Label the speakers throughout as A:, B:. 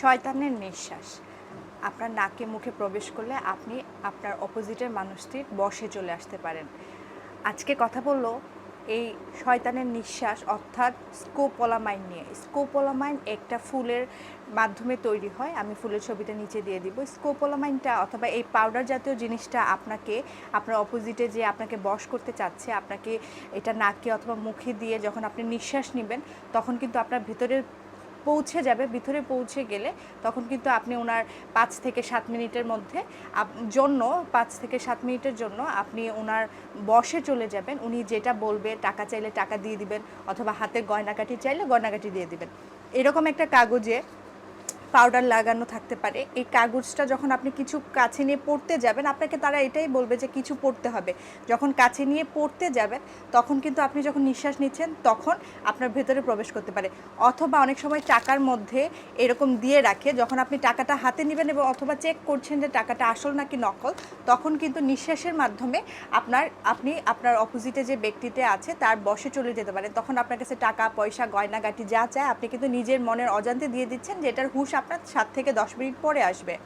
A: শয়তানের নিঃশ্বাস। আপনার নাকে মুখে প্রবেশ করলে আপনি আপনার অপোজিটের মানুষটির বসে চলে আসতে পারেন। আজকে কথা বলল এই শয়তানের নিঃশ্বাস অর্থাৎ স্কোপোলামাইন নিয়ে। স্কোপোলামাইন একটা ফুলের মাধ্যমে তৈরি হয়। আমি ফুলের ছবিটা নিচে দিয়ে দিব। স্কোপোলামাইনটা অথবা এই পাউডার জাতীয় জিনিসটা আপনাকে, আপনার অপোজিটে যে আপনাকে বশ করতে চাচ্ছে, আপনাকে এটা নাকে অথবা মুখে দিয়ে যখন আপনি নিঃশ্বাস নেবেন, তখন কিন্তু আপনার ভেতরের পৌঁছে যাবে, ভিতরে পৌঁছে গেলে তখন কিন্তু আপনি ওনার পাঁচ থেকে সাত মিনিটের মধ্যে জন্য, পাঁচ থেকে সাত মিনিটের জন্য আপনি ওনার বসে চলে যাবেন। উনি যেটা বলবে, টাকা চাইলে টাকা দিয়ে দিবেন, অথবা হাতে গয়নাকাটি চাইলে গয়নাকাটি দিয়ে দিবেন। এরকম একটা কাগজে পাউডার লাগানো থাকতে পারে। এই কাগজটা যখন আপনি কিছু কাছে নিয়ে পড়তে যাবেন, আপনাকে তারা এটাই বলবে যে কিছু পড়তে হবে। যখন কাছে নিয়ে পড়তে যাবেন, তখন কিন্তু আপনি যখন নিঃশ্বাস নিচ্ছেন, তখন আপনার ভেতরে প্রবেশ করতে পারে। অথবা অনেক সময় টাকার মধ্যে এরকম দিয়ে রাখে, যখন আপনি টাকাটা হাতে নেবেন এবং অথবা চেক করছেন যে টাকাটা আসল নাকি নকল, তখন কিন্তু নিঃশ্বাসের মাধ্যমে আপনার, আপনি আপনার অপোজিটে যে ব্যক্তিতে আছে, তার বসে চলে যেতে পারেন তখন আপনার কাছে টাকা, পয়সা, গয়নাগাটি যা চায়, আপনি কিন্তু নিজের মনের অজান্তে দিয়ে দিচ্ছেন যেটার হুশ আপনার সাত থেকে দশ মিনিট পরে আসবে।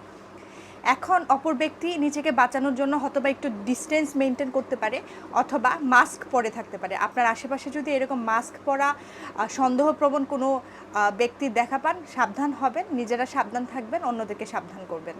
A: এখন অপর ব্যক্তি নিজেকে বাঁচানোর জন্য হয়তোবা একটু ডিস্টেন্স মেনটেন করতে পারে অথবা মাস্ক পরে থাকতে পারে। আপনার আশেপাশে যদি এরকম মাস্ক পরা সন্দেহপ্রবণ কোনো ব্যক্তি ব্যক্তির দেখা পান, সাবধান হবেন, নিজেরা সাবধান থাকবেন, অন্যদেরকে সাবধান করবেন।